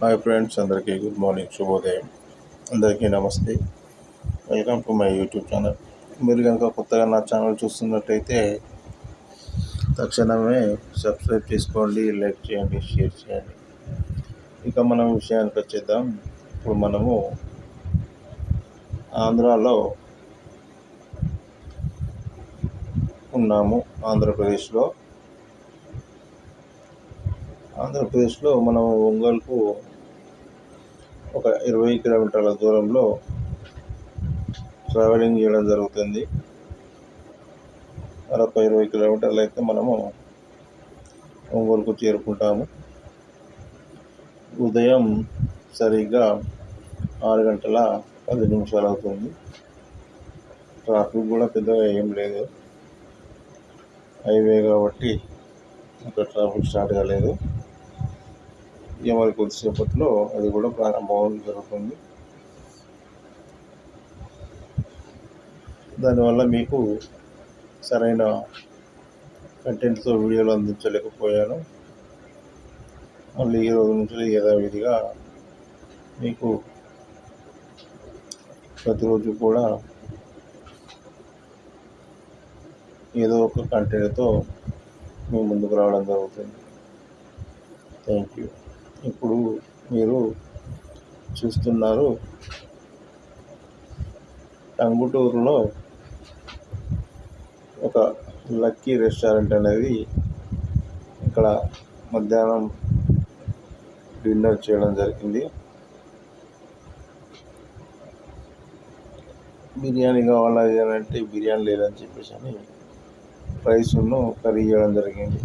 Hi friends అందరికీ good morning శుభోదయం. అందరికీ నమస్తే. Welcome to my YouTube channel మీరు కనుక కొత్తగా నా ఛానల్ చూస్తున్నట్టయితే తక్షణమే సబ్స్క్రైబ్ చేసుకోండి లైక్ చేయండి షేర్ చేయండి. ఇక మనం విషయానికి వచ్చేద్దాం. ఇప్పుడు మనము ఆంధ్రాలో ఉన్నాము. ఆంధ్రప్రదేశ్లో ఆంధ్రప్రదేశ్లో మనం ఒంగోలుకు ఒక ఇరవై కిలోమీటర్ల దూరంలో ట్రావెలింగ్ చేయడం జరుగుతుంది. మరొక ఇరవై కిలోమీటర్లు అయితే మనము ఒంగోలుకు చేరుకుంటాము. ఉదయం సరిగ్గా ఆరు గంటల పది నిమిషాలు అవుతుంది. ట్రాఫిక్ కూడా పెద్దగా ఏం లేదు. హైవే కాబట్టి ఇంకా ట్రాఫిక్ స్టార్ట్ కాలేదు. ఇక మరి కొద్దిసేపట్లో అది కూడా ప్రారంభం జరుగుతుంది. దానివల్ల మీకు సరైన కంటెంట్తో వీడియోలు అందించలేకపోయాను. మళ్ళీ ఈ రోజు నుంచి యథావిధిగా మీకు ప్రతిరోజు కూడా ఏదో ఒక కంటెంట్తో మీ ముందుకు రావడం జరుగుతుంది. థ్యాంక్ యూ ఇప్పుడు మీరు చూస్తున్నారు. టంగుటూరులో ఒక లక్కీ రెస్టారెంట్ అనేది ఇక్కడ మధ్యాహ్నం డిన్నర్ చేయడం జరిగింది. బిర్యానీ కావాలా అంటే బిర్యానీ లేదని చెప్పేసి అని రైస్ను కర్రీ చేయడం జరిగింది.